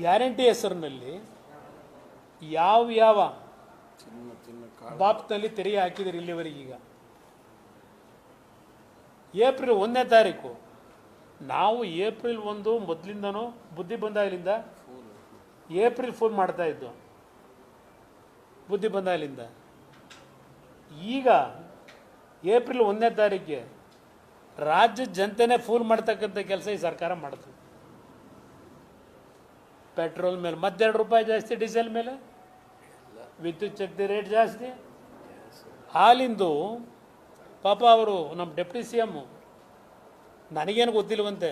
Guarantee ಹೆಸರಿನಲ್ಲಿ ಯಾವ ಯಾವ ಬಾಪ್ನಲ್ಲಿ ತೆರಿಗೆ ಹಾಕಿದಿರಿ ಇಲ್ಲಿವರೆಗೆ ಈಗ? ಏಪ್ರಿಲ್ ಒಂದನೇ ತಾರೀಕು. ನಾವು ಏಪ್ರಿಲ್ ಒಂದು ಮೊದಲಿಂದನೂ ಬುದ್ಧಿ ಬಂದಾಗಲಿಂದ ಏಪ್ರಿಲ್ ಫೋನ್ ಮಾಡ್ತಾ ಇದ್ದು. ಬುದ್ಧಿ ಬಂದಾಗಲಿಂದ ಈಗ ಏಪ್ರಿಲ್ ಒಂದನೇ ತಾರೀಕಿಗೆ ರಾಜ್ಯ ಜನತೆನೇ ಫೂಲ್ ಮಾಡ್ತಕ್ಕಂಥ ಕೆಲಸ ಈ ಸರ್ಕಾರ ಮಾಡ್ತದೆ. ಪೆಟ್ರೋಲ್ ಮೇಲೆ ಮತ್ತೆರಡು ರೂಪಾಯಿ ಜಾಸ್ತಿ, ಡೀಸೆಲ್ ಮೇಲೆ? ವಿದ್ಯುತ್ ಶಕ್ತಿ ರೇಟ್ ಜಾಸ್ತಿ? ಹಾಲಿಂದು ಪಾಪ ಅವರು ನಮ್ಮ ಡೆಪ್ಟಿ ಸಿ ಎಮ್ಮು ನನಗೇನು ಗೊತ್ತಿಲ್ಲವಂತೆ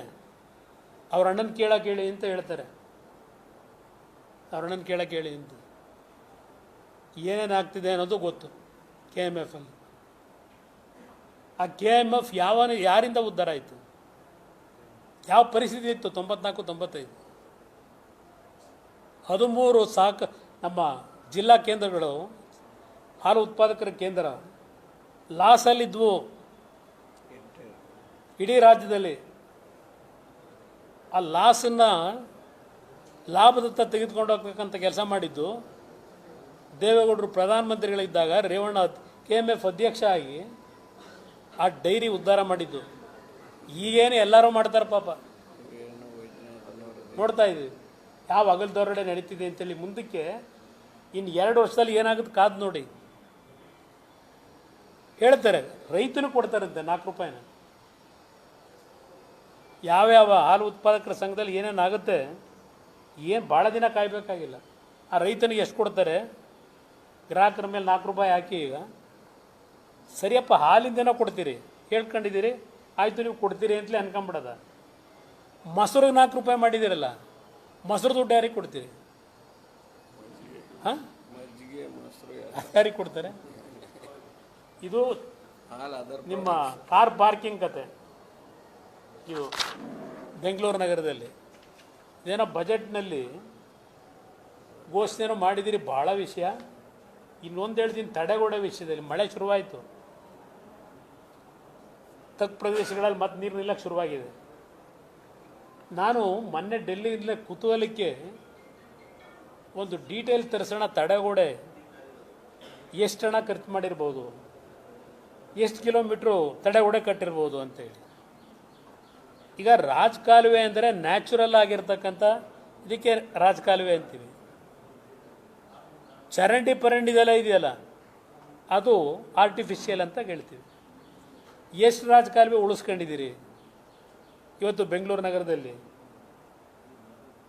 ಅವ್ರ ಅಣ್ಣನ ಕೇಳಕ್ಕೆ ಹೇಳಿ ಅಂತ ಹೇಳ್ತಾರೆ. ಅವ್ರ ಅಣ್ಣನ ಕೇಳಕ್ಕೆ ಹೇಳಿ ಅಂತ. ಏನೇನು ಆಗ್ತಿದೆ ಅನ್ನೋದು ಗೊತ್ತು, ಕೆ ಎಂ ಎಫ್ ಅಲ್ಲಿ. ಆ ಕೆ ಎಂ ಎಫ್ ಯಾವ ಯಾರಿಂದ ಉದ್ಧಾರ ಆಯಿತು? ಯಾವ ಪರಿಸ್ಥಿತಿ ಇತ್ತು? ತೊಂಬತ್ನಾಲ್ಕು, ತೊಂಬತ್ತೈದು? ಹದಿಮೂರು ಸಾಕ ನಮ್ಮ ಜಿಲ್ಲಾ ಕೇಂದ್ರಗಳು, ಹಾಲು ಉತ್ಪಾದಕರ ಕೇಂದ್ರ, ಲಾಸಲ್ಲಿದ್ವು. ಇಡೀ ರಾಜ್ಯದಲ್ಲಿ ಆ ಲಾಸನ್ನು ಲಾಭದತ್ತ ತೆಗೆದುಕೊಂಡು ಹೋಗ್ಬೇಕಂತ ಕೆಲಸ ಮಾಡಿದ್ದು, ದೇವೇಗೌಡರು ಪ್ರಧಾನಮಂತ್ರಿಗಳಿದ್ದಾಗ ರೇವಣ್ಣ ಕೆ ಎಂ ಎಫ್ ಅಧ್ಯಕ್ಷ ಆಗಿ ಆ ಡೈರಿ ಉದ್ಧಾರ ಮಾಡಿದ್ದು. ಈಗೇನು ಎಲ್ಲರೂ ಮಾಡ್ತಾರೆ ಪಾಪ. ನೋಡ್ತಾ ಇದ್ದೀವಿ. ಯಾವ ಅಗಲದೊರಡೆ ನಡೀತಿದೆ ಅಂತೇಳಿ ಮುಂದಕ್ಕೆ ಇನ್ನು ಎರಡು ವರ್ಷದಲ್ಲಿ ಏನಾಗುತ್ತೆ ಕಾದು ನೋಡಿ. ಹೇಳ್ತಾರೆ, ರೈತನು ಕೊಡ್ತಾರಂತೆ ನಾಲ್ಕು ರೂಪಾಯಿನ. ಯಾವ್ಯಾವ ಹಾಲು ಉತ್ಪಾದಕರ ಸಂಘದಲ್ಲಿ ಏನೇನು ಆಗುತ್ತೆ, ಏನು ಭಾಳ ದಿನ ಕಾಯಬೇಕಾಗಿಲ್ಲ. ಆ ರೈತನಿಗೆ ಎಷ್ಟು ಕೊಡ್ತಾರೆ, ಗ್ರಾಹಕರ ಮೇಲೆ ನಾಲ್ಕು ರೂಪಾಯಿ ಹಾಕಿ ಈಗ. ಸರಿಯಪ್ಪ, ಹಾಲಿಂದನೋ ಕೊಡ್ತೀರಿ, ಹೇಳ್ಕೊಂಡಿದ್ದೀರಿ, ಆಯಿತು ನೀವು ಕೊಡ್ತೀರಿ ಅಂತಲೇ ಅನ್ಕೊಂಬಿಡೋದ. ಮೊಸರು ನಾಲ್ಕು ರೂಪಾಯಿ ಮಾಡಿದ್ದೀರಲ್ಲ ಮೊಸರು ದುಡ್ಡು ಯಾರಿಗೆ ಕೊಡ್ತೀರಿ? ಹಾಂ? ಯಾರಿಗೆ ಕೊಡ್ತಾರೆ? ಇದು ನಿಮ್ಮ ಕಾರ್ ಪಾರ್ಕಿಂಗ್ ಕತೆ. ಇದು ಬೆಂಗಳೂರು ನಗರದಲ್ಲಿ. ಏನೋ ಬಜೆಟ್ನಲ್ಲಿ ಘೋಷಣೆನೋ ಮಾಡಿದಿರಿ ಭಾಳ ವಿಷಯ. ಇನ್ನೊಂದು ದಿನ ತಡೆಗೋಡೆ ವಿಷಯದಲ್ಲಿ ಮಳೆ ಶುರುವಾಯಿತು. ತಗ್ ಪ್ರದೇಶಗಳಲ್ಲಿ ಮತ್ತೆ ನೀರು ನಿಲ್ಲಕ್ಕೆ ಶುರುವಾಗಿದೆ. ನಾನು ಮೊನ್ನೆ ಡೆಲ್ಲಿಯಿಂದಲೇ ಕುತೂಹಲಕ್ಕೆ ಒಂದು ಡೀಟೇಲ್ ತರಿಸೋಣ, ತಡೆಗೋಡೆ ಎಷ್ಟು ಹಣ ಖರ್ಚು ಮಾಡಿರ್ಬೋದು, ಎಷ್ಟು ಕಿಲೋಮೀಟ್ರು ತಡೆಗೋಡೆ ಕಟ್ಟಿರ್ಬೋದು ಅಂತೇಳಿ. ಈಗ ರಾಜಕಾಲುವೆ ಅಂದರೆ ನ್ಯಾಚುರಲ್ ಆಗಿರ್ತಕ್ಕಂಥ, ಇದಕ್ಕೆ ರಾಜಕಾಲುವೆ ಅಂತೀವಿ. ಚರಂಡಿ ಪರಂಡಿದೆಲ್ಲ ಇದೆಯಲ್ಲ, ಅದು ಆರ್ಟಿಫಿಷಿಯಲ್ ಅಂತ ಹೇಳ್ತೀವಿ. ಎಷ್ಟು ರಾಜಕಾಲುವೆ ಉಳಿಸ್ಕೊಂಡಿದ್ದೀರಿ? ಇವತ್ತು ಬೆಂಗಳೂರು ನಗರದಲ್ಲಿ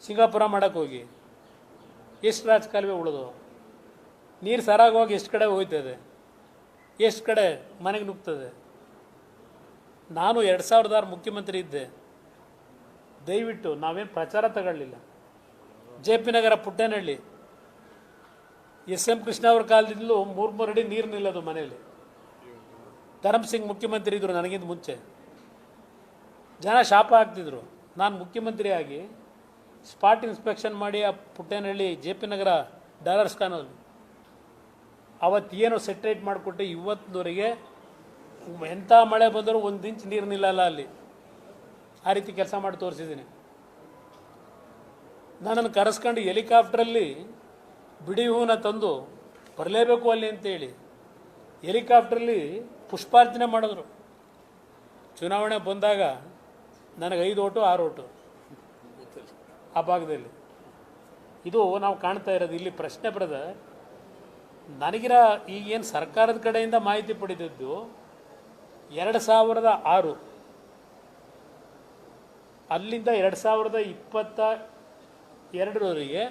ಸಿಂಗಾಪುರ ಮಾಡೋಕ್ಕೆ ಹೋಗಿ. ಎಷ್ಟು ರಾಜಕಾಲುವೆ ಉಳಿದು, ನೀರು ಸರಾಗೋಗಿ ಎಷ್ಟು ಕಡೆ ಹೋಗ್ತದೆ ಎಷ್ಟು ಕಡೆ ಮನೆಗೆ ನುಗ್ತದೆ. ನಾನು ಎರಡು ಸಾವಿರದ ಆರು ಮುಖ್ಯಮಂತ್ರಿ ಇದ್ದೆ. ದಯವಿಟ್ಟು ನಾವೇನು ಪ್ರಚಾರ ತಗೊಳ್ಳಿಲ್ಲ. J P Nagar Puttenahalli. S M Krishna ಅವ್ರ ಕಾಲದಿಂದಲೂ ಮೂರು ಮೂರು ಅಡಿ ನೀರು ನಿಲ್ಲೋದು ಮನೆಯಲ್ಲಿ. ಧರಮ್ ಸಿಂಗ್ ಮುಖ್ಯಮಂತ್ರಿ ಇದ್ದರು ನನಗಿಂತ ಮುಂಚೆ. ಜನ ಶಾಪ ಹಾಕ್ತಿದ್ರು. ನಾನು ಮುಖ್ಯಮಂತ್ರಿಯಾಗಿ ಸ್ಪಾಟ್ ಇನ್ಸ್ಪೆಕ್ಷನ್ ಮಾಡಿ ಆ Puttenahalli J P Nagar dollars ಖಾನಲ್ಲಿ ಅವತ್ತೇನು ಸೆಟ್ರೇಟ್ ಮಾಡಿಕೊಟ್ಟೆ ಇವತ್ತಿನವರೆಗೆ ಎಂಥ ಮಳೆ ಬಂದರೂ ಒಂದು ಇಂಚ್ ನೀರು ನಿಲ್ಲಲ್ಲ ಅಲ್ಲಿ. ಆ ರೀತಿ ಕೆಲಸ ಮಾಡಿ ತೋರಿಸಿದ್ದೀನಿ. ನನ್ನನ್ನು ಕರೆಸ್ಕೊಂಡು ಹೆಲಿಕಾಪ್ಟ್ರಲ್ಲಿ ಬಿಡಿ ಹೂವನ್ನ ತಂದು ಬರಲೇಬೇಕು ಅಲ್ಲಿ ಅಂತೇಳಿ ಹೆಲಿಕಾಪ್ಟ್ರಲ್ಲಿ ಪುಷ್ಪಾರ್ಚನೆ ಮಾಡಿದ್ರು. ಚುನಾವಣೆ ಬಂದಾಗ ನನಗೆ ಐದು ಓಟು, ಆರು ಓಟು ಆ ಭಾಗದಲ್ಲಿ. ಇದು ನಾವು ಕಾಣ್ತಾ ಇರೋದು. ಇಲ್ಲಿ ಪ್ರಶ್ನೆ ಬರೆದ, ನನಗಿರ ಈಗೇನು ಸರ್ಕಾರದ ಕಡೆಯಿಂದ ಮಾಹಿತಿ ಪಡೆದಿದ್ದು ಎರಡು ಸಾವಿರದ ಆರು. ಅಲ್ಲಿಂದ ಎರಡು ಸಾವಿರದ ಇಪ್ಪತ್ತ ಎರಡರವರೆಗೆ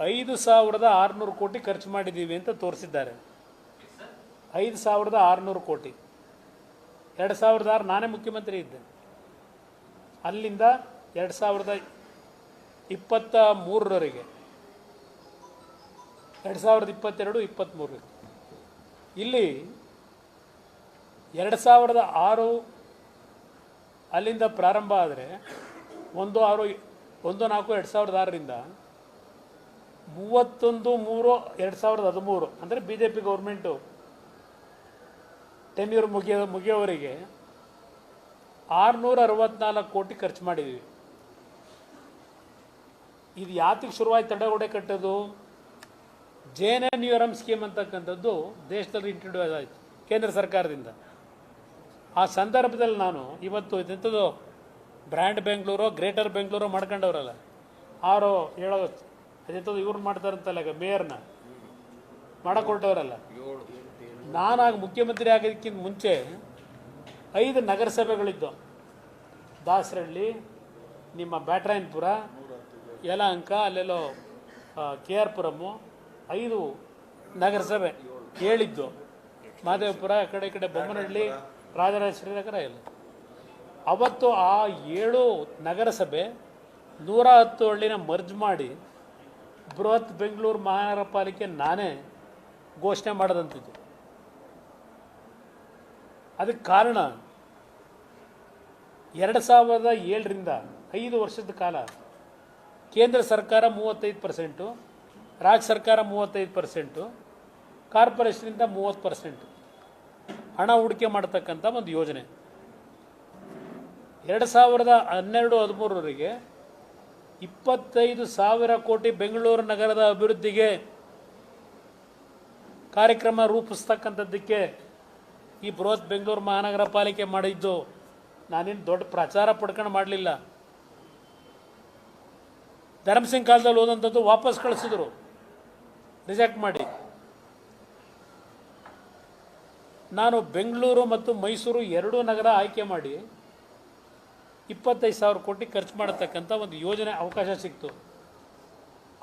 ಐದು ಸಾವಿರದ ಆರುನೂರು ಕೋಟಿ ಖರ್ಚು ಮಾಡಿದ್ದೀವಿ ಅಂತ ತೋರಿಸಿದ್ದಾರೆ. ಐದು ಸಾವಿರದ ಆರುನೂರು ಕೋಟಿ. ಎರಡು ಸಾವಿರದ ಆರು ನಾನೇ ಮುಖ್ಯಮಂತ್ರಿ ಇದ್ದೆ. ಅಲ್ಲಿಂದ ಎರಡು ಸಾವಿರದ ಇಪ್ಪತ್ತ ಮೂರರವರೆಗೆ. ಎರಡು ಸಾವಿರದ ಇಪ್ಪತ್ತೆರಡು ಇಪ್ಪತ್ತ್ಮೂರರಿಗೆ ಇಲ್ಲಿ ಎರಡು ಸಾವಿರದ ಆರು ಅಲ್ಲಿಂದ ಪ್ರಾರಂಭ ಆದರೆ ಒಂದು ಆರು, ಒಂದು ನಾಲ್ಕು ಎರಡು ಸಾವಿರದ ಆರರಿಂದ ಮೂವತ್ತೊಂದು ಮೂರು ಎರಡು ಸಾವಿರದ ಹದಿಮೂರು, ಅಂದರೆ B J P government tenure ಮುಗಿಯೋ ಮುಗಿಯೋವರೆಗೆ ಆರುನೂರ ಅರವತ್ನಾಲ್ಕು ಕೋಟಿ ಖರ್ಚು ಮಾಡಿದ್ವಿ. ಇದು ಯಾತಿಗೆ ಶುರುವಾಯ್ತು ತಡೆಗೋಡೆ ಕಟ್ಟೋದು? J N N U R M scheme ಅಂತಕ್ಕಂಥದ್ದು ದೇಶದಲ್ಲಿ ಇಂಟ್ರೊಡ್ಯೂಸ್ ಆಯಿತು ಕೇಂದ್ರ ಸರ್ಕಾರದಿಂದ. ಆ ಸಂದರ್ಭದಲ್ಲಿ ನಾನು ಇವತ್ತು ಇದೆಂಥದ್ದು ಬ್ರ್ಯಾಂಡ್ ಬೆಂಗಳೂರು ಗ್ರೇಟರ್ ಬೆಂಗಳೂರು ಮಾಡ್ಕೊಂಡವ್ರಲ್ಲ ಆರು ಹೇಳೋ ಅದೆಂಥದ್ದು ಇವ್ರು ಮಾಡ್ತಾರಂತಲ್ಲ ಈಗ ಮೇಯರ್ನ ಮಾಡಕ್ಕೆ ಏಳು. ನಾನಾಗ ಮುಖ್ಯಮಂತ್ರಿ ಆಗೋದಕ್ಕಿಂತ ಮುಂಚೆ ಐದು ನಗರಸಭೆಗಳಿದ್ದು ದಾಸರಳ್ಳಿ ನಿಮ್ಮ ಬ್ಯಾಟ್ರಾಯನ್ಪುರ, ಯಲಹಂಕ, ಅಲ್ಲೆಲ್ಲೋ ಕೆ ಆರ್ ಪುರಮ್ಮು ಐದು ನಗರಸಭೆ ಹೇಳಿದ್ದು. ಮಾದೇವಪುರ, ಆ ಕಡೆ ಈ ಕಡೆ ಬೊಮ್ಮನಹಳ್ಳಿ ರಾಜರಾಜ ಶ್ರೀನಗರ ಎಲ್ಲ. ಅವತ್ತು ಆ ಏಳು ನಗರಸಭೆ ನೂರ ಹತ್ತು ಹಳ್ಳಿನ ಮರ್ಜ್ ಮಾಡಿ ಬೃಹತ್ ಬೆಂಗಳೂರು ಮಹಾನಗರ ಪಾಲಿಕೆ ನಾನೇ ಘೋಷಣೆ ಮಾಡದಂತಿದ್ದು. ಅದಕ್ಕೆ ಕಾರಣ ಎರಡು ಸಾವಿರದ ಏಳರಿಂದ ಐದು ವರ್ಷದ ಕಾಲ ಕೇಂದ್ರ ಸರ್ಕಾರ ಮೂವತ್ತೈದು ಪರ್ಸೆಂಟು, ರಾಜ್ಯ ಸರ್ಕಾರ ಮೂವತ್ತೈದು ಪರ್ಸೆಂಟು ಕಾರ್ಪೊರೇಷನಿಂದ ಮೂವತ್ತು ಪರ್ಸೆಂಟು. ಹಣ ಹೂಡಿಕೆ ಮಾಡತಕ್ಕಂಥ ಒಂದು ಯೋಜನೆ. ಎರಡು ಸಾವಿರದ ಹನ್ನೆರಡು ಹದಿಮೂರವರೆಗೆ ಇಪ್ಪತ್ತೈದು ಸಾವಿರ ಕೋಟಿ ಬೆಂಗಳೂರು ನಗರದ ಅಭಿವೃದ್ಧಿಗೆ ಕಾರ್ಯಕ್ರಮ ರೂಪಿಸ್ತಕ್ಕಂಥದ್ದಕ್ಕೆ ಈ ಬೃಹತ್ ಬೆಂಗಳೂರು ಮಹಾನಗರ ಪಾಲಿಕೆ ಮಾಡಿದ್ದು ನಾನೇನು ದೊಡ್ಡ ಪ್ರಚಾರ ಪಡ್ಕೊಂಡು ಮಾಡಲಿಲ್ಲ. ಧರ್ಮಸಿಂಗ್ ಕಾಲದಲ್ಲಿ ಹೋದಂಥದ್ದು ವಾಪಸ್ ಕಳಿಸಿದ್ರು. ರಿಜೆಕ್ಟ್ ಮಾಡಿ. ನಾನು ಬೆಂಗಳೂರು ಮತ್ತು ಮೈಸೂರು ಎರಡೂ ನಗರ ಆಯ್ಕೆ ಮಾಡಿ ಇಪ್ಪತ್ತೈದು ಸಾವಿರ ಕೋಟಿ ಖರ್ಚು ಮಾಡತಕ್ಕಂಥ ಒಂದು ಯೋಜನೆ ಅವಕಾಶ ಸಿಕ್ತು.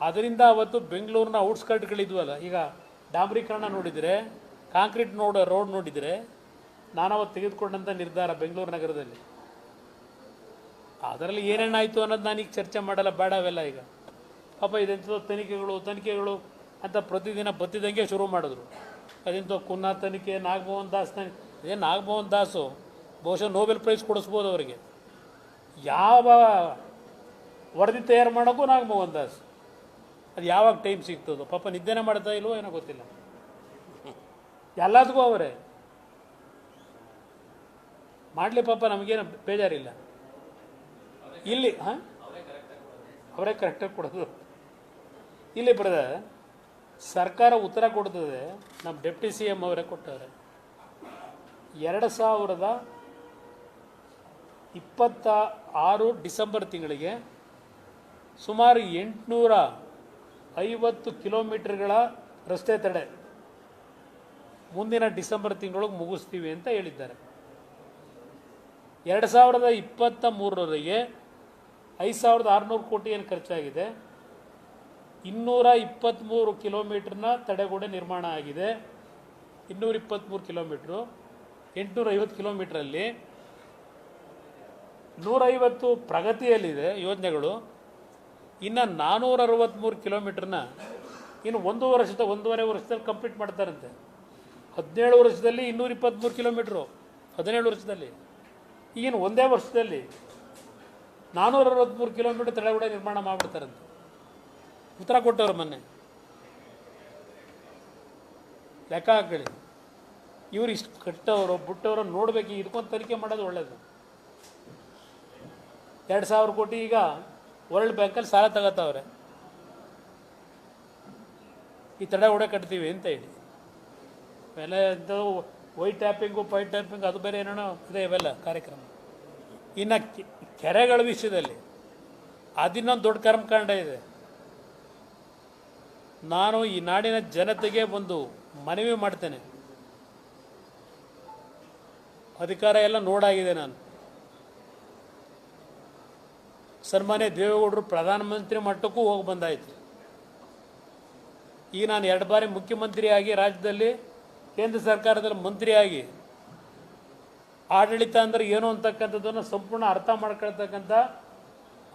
ಅದರಿಂದ ಅವತ್ತು ಬೆಂಗಳೂರಿನ ಔಟ್ಸ್ಕರ್ಟ್ಗಳಿದ್ವಲ್ಲ, ಈಗ ಡಾಂಬರೀಕರಣ ನೋಡಿದರೆ ಕಾಂಕ್ರೀಟ್ ನೋಡ, ರೋಡ್ ನೋಡಿದರೆ ನಾನು ಅವತ್ತು ತೆಗೆದುಕೊಂಡಂಥ ನಿರ್ಧಾರ ಬೆಂಗಳೂರು ನಗರದಲ್ಲಿ. ಅದರಲ್ಲಿ ಏನೇನಾಯಿತು ಅನ್ನೋದು ನಾನೀಗ ಚರ್ಚೆ ಮಾಡಲ್ಲ, ಬೇಡ ಅವೆಲ್ಲ ಈಗ. ಪಾಪ ಇದೆಂಥದ್ದು ತನಿಖೆಗಳು ತನಿಖೆಗಳು ಅಂತ ಪ್ರತಿದಿನ ಬತ್ತಿದಂಗೆ ಶುರು ಮಾಡಿದ್ರು. ಅದೆಂಥ ಕುನ್ನ ತನಿಖೆ ನಾಗಮೋಹನ್ ದಾಸ್ ತನಿಖೆ ಏನು ನಾಗಮೋಹನ್ ದಾಸು, ಬಹುಶಃ ನೋಬೆಲ್ ಪ್ರೈಸ್ ಕೊಡಿಸ್ಬೋದು ಅವರಿಗೆ. ಯಾವ ವರದಿ ತಯಾರು ಮಾಡೋಕ್ಕೂ ನಾಗಮೋಹನ್ ದಾಸ್. ಅದು ಯಾವಾಗ ಟೈಮ್ ಸಿಗ್ತದೋ, ಪಾಪ ನಿದ್ದೆನೇ ಮಾಡ್ತಾ ಇಲ್ವೋ ಏನೋ ಗೊತ್ತಿಲ್ಲ. ಎಲ್ಲದಕ್ಕೂ ಅವರೇ. ಮಾಡಲಿ ಪಾಪ ನಮಗೇನು ಬೇಜಾರಿಲ್ಲ. ಇಲ್ಲಿ, ಹಾಂ? ಅವರೇ ಕರೆಕ್ಟಾಗಿ ಕೊಡೋದು. ಇಲ್ಲಿ ಬರೆದ, ಸರ್ಕಾರ ಉತ್ತರ ಕೊಡ್ತದೆ ನಮ್ಮ ಡೆಪ್ಟಿ ಸಿ ಎಂ ಅವರೇ ಕೊಟ್ಟವ್ರೆ. ಎರಡು ಸಾವಿರದ ಇಪ್ಪತ್ತ ಆರು ಡಿಸೆಂಬರ್ ತಿಂಗಳಿಗೆ ಸುಮಾರು ಎಂಟುನೂರ ಐವತ್ತು ಕಿಲೋಮೀಟ್ರ್ಗಳ ರಸ್ತೆ ತಡೆ ಮುಂದಿನ ಡಿಸೆಂಬರ್ ತಿಂಗಳೊಳಗೆ ಮುಗಿಸ್ತೀವಿ ಅಂತ ಹೇಳಿದ್ದಾರೆ. ಎರಡು ಸಾವಿರದ ಇಪ್ಪತ್ತ ಮೂರರವರೆಗೆ ಐದು ಸಾವಿರದ ಆರುನೂರು ಕೋಟಿ ಏನು ಖರ್ಚಾಗಿದೆ? ಇನ್ನೂರ ಇಪ್ಪತ್ತ್ಮೂರು ಕಿಲೋಮೀಟ್ರನ್ನ ತಡೆಗೋಡೆ ನಿರ್ಮಾಣ ಆಗಿದೆ. ಇನ್ನೂರ ಇಪ್ಪತ್ತ್ಮೂರು ಕಿಲೋಮೀಟ್ರು. ಎಂಟುನೂರ ಐವತ್ತು ಕಿಲೋಮೀಟ್ರಲ್ಲಿ ನೂರೈವತ್ತು ಪ್ರಗತಿಯಲ್ಲಿದೆ ಯೋಜನೆಗಳು. ಇನ್ನು ನಾನ್ನೂರ ಅರವತ್ತ್ಮೂರು ಕಿಲೋಮೀಟ್ರನ್ನ ಇನ್ನು ಒಂದು ವರ್ಷದ, ಒಂದೂವರೆ ವರ್ಷದಲ್ಲಿ ಕಂಪ್ಲೀಟ್ ಮಾಡ್ತಾರಂತೆ. ಹದಿನೇಳು ವರ್ಷದಲ್ಲಿ ಇನ್ನೂರ ಇಪ್ಪತ್ತ್ಮೂರು ಕಿಲೋಮೀಟ್ರು, ಹದಿನೇಳು ವರ್ಷದಲ್ಲಿ. ಈಗಿನ ಒಂದೇ ವರ್ಷದಲ್ಲಿ ನಾನ್ನೂರ ಅರವತ್ತ್ಮೂರು ಕಿಲೋಮೀಟ್ರ್ ತಡೆಗೂಡ ನಿರ್ಮಾಣ ಮಾಡಿಬಿಡ್ತಾರಂತೆ. ಉತ್ತರ ಕೊಟ್ಟವ್ರು ಮೊನ್ನೆ. ಲೆಕ್ಕ ಹಾಕಿ ಇವರು ಇಷ್ಟು ಕಟ್ಟವರು, ಬಿಟ್ಟವರು ನೋಡಬೇಕು ಇದಕ್ಕೊಂದು ತನಿಖೆ ಮಾಡೋದು ಒಳ್ಳೆಯದು ಎರಡು ಸಾವಿರ ಕೋಟಿ ಈಗ ವರ್ಲ್ಡ್ ಬ್ಯಾಂಕಲ್ಲಿ ಸಾಲ ತಗೋತಾವ್ರೆ. ಈ ತಡೆಗೋಡೆ ಕಟ್ತೀವಿ ಅಂತ ಹೇಳಿ. ಆಮೇಲೆ ಇಂಥದ್ದು ವೈಟ್ ಟ್ಯಾಪಿಂಗು ಪೈಟ್ ಟ್ಯಾಪಿಂಗ್, ಅದು ಬೇರೆ ಏನೇನೋ ಇದೆ ಇವೆಲ್ಲ ಕಾರ್ಯಕ್ರಮ. ಇನ್ನು ಕೆರೆಗಳ ವಿಷಯದಲ್ಲಿ ಅದಿನ್ನೊಂದು ದೊಡ್ಡ ಕರ್ಮಕಾಂಡ ಇದೆ. ನಾನು ಈ ನಾಡಿನ ಜನತೆಗೆ ಒಂದು ಮನವಿ ಮಾಡ್ತೇನೆ. ಅಧಿಕಾರ ಎಲ್ಲ ನೋಡಾಗಿದೆ ನಾನು. ಸನ್ಮಾನ್ಯ ದೇವೇಗೌಡರು ಪ್ರಧಾನಮಂತ್ರಿ ಮಟ್ಟಕ್ಕೂ ಹೋಗಿ ಬಂದಾಯಿತು. ಈಗ ನಾನು ಎರಡು ಬಾರಿ ಮುಖ್ಯಮಂತ್ರಿಯಾಗಿ ರಾಜ್ಯದಲ್ಲಿ ಕೇಂದ್ರ ಸರ್ಕಾರದಲ್ಲಿ ಮಂತ್ರಿಯಾಗಿ ಆಡಳಿತ ಅಂದರೆ ಏನು ಅಂತಕ್ಕಂಥದ್ದನ್ನು ಸಂಪೂರ್ಣ ಅರ್ಥ ಮಾಡ್ಕೊಳ್ತಕ್ಕಂಥ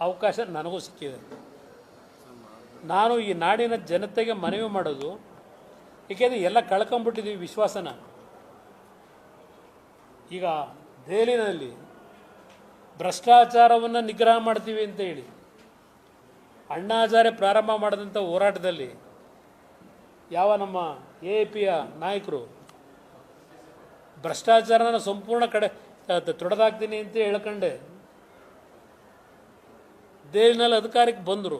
ಅವಕಾಶ ನನಗೂ ಸಿಕ್ಕಿದೆ. ನಾನು ಈ ನಾಡಿನ ಜನತೆಗೆ ಮನವಿ ಮಾಡೋದು, ಏಕೆಂದರೆ ಎಲ್ಲ ಕಳ್ಕೊಂಬಿಟ್ಟಿದ್ದೀವಿ ವಿಶ್ವಾಸನ. ಈಗ ದೆಹಲಿನಲ್ಲಿ ಭ್ರಷ್ಟಾಚಾರವನ್ನು ನಿಗ್ರಹ ಮಾಡ್ತೀವಿ ಅಂತ ಹೇಳಿ, ಅಣ್ಣಾಚಾರ್ಯ ಪ್ರಾರಂಭ ಮಾಡಿದಂಥ ಹೋರಾಟದಲ್ಲಿ ಯಾವ ನಮ್ಮ ಎ ಪಿಯ ನಾಯಕರು? ಭ್ರಷ್ಟಾಚಾರನ ಸಂಪೂರ್ಣ ಕಡೆ ತೊಡೆದಾಕ್ತೀನಿ ಅಂತ ಹೇಳ್ಕೊಂಡೆ. ದೆಹಲಿನಲ್ಲಿ ಅಧಿಕಾರಕ್ಕೆ ಬಂದರು.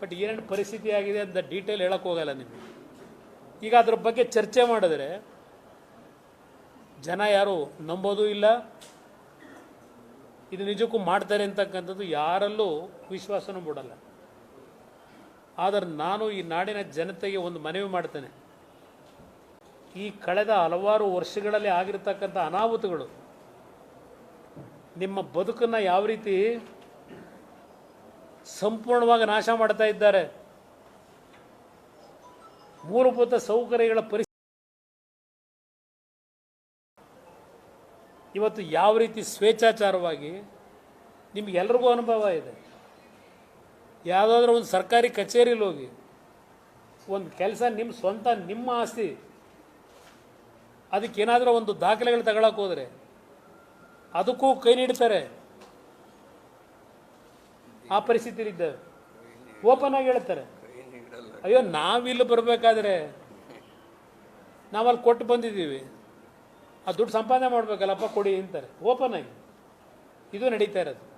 ಬಟ್ ಏನೇನು ಪರಿಸ್ಥಿತಿ ಆಗಿದೆ ಅಂತ ಡೀಟೇಲ್ ಹೇಳಕ್ಕೆ ಹೋಗಲ್ಲ ನಿಮಗೆ. ಈಗ ಅದ್ರ ಬಗ್ಗೆ ಚರ್ಚೆ ಮಾಡಿದ್ರೆ ಜನ ಯಾರು ನಂಬೋದು ಇಲ್ಲ. ಇದು ನಿಜಕ್ಕೂ ಮಾಡ್ತಾರೆ ಅಂತಕ್ಕಂಥದ್ದು ಯಾರಲ್ಲೂ ವಿಶ್ವಾಸನೂ ಬಿಡಲ್ಲ ಆದರೆ ನಾನು ಈ ನಾಡಿನ ಜನತೆಗೆ ಒಂದು ಮನವಿ ಮಾಡ್ತೇನೆ. ಈ ಕಳೆದ ಹಲವಾರು ವರ್ಷಗಳಲ್ಲಿ ಆಗಿರ್ತಕ್ಕಂಥ ಅನಾಹುತಗಳು, ನಿಮ್ಮ ಬದುಕನ್ನು ಯಾವ ರೀತಿ ಸಂಪೂರ್ಣವಾಗಿ ನಾಶ ಮಾಡ್ತಾ ಇದ್ದಾರೆ, ಮೂಲಭೂತ ಸೌಕರ್ಯಗಳ ಪರಿಸ್ಥಿತಿ ಇವತ್ತು ಯಾವ ರೀತಿ ಸ್ವೇಚ್ಛಾಚಾರವಾಗಿ ನಿಮಗೆಲ್ಲರಿಗೂ ಅನುಭವ ಇದೆ. ಯಾವುದಾದ್ರೂ ಒಂದು ಸರ್ಕಾರಿ ಕಚೇರಿಲಿ ಹೋಗಿ, ಒಂದು ಕೆಲಸ ನಿಮ್ಮ ಸ್ವಂತ, ನಿಮ್ಮ ಆಸ್ತಿ. ಅದಕ್ಕೇನಾದರೂ ಒಂದು ದಾಖಲೆಗಳು ತಗೊಳಕ್ಕೆ ಹೋದರೆ, ಅದಕ್ಕೂ ಕೈ ನೀಡ್ತಾರೆ. ಆ ಪರಿಸ್ಥಿತಿ ಇದ್ದೇವೆ ಓಪನ್ ಆಗಿ ಹೇಳ್ತಾರೆ. ಅಯ್ಯೋ, ನಾವಿಲ್ಲಿ ಬರಬೇಕಾದ್ರೆ ನಾವಲ್ಲಿ ಕೊಟ್ಟು ಬಂದಿದ್ದೀವಿ. ಆ ದುಡ್ಡು ಸಂಪಾದನೆ ಮಾಡಬೇಕಲ್ಲಪ್ಪ, ಕೊಡಿ ಅಂತಾರೆ. ಓಪನ್ ಆಗಿ. ಇದು ನಡೀತಾ ಇರೋದು.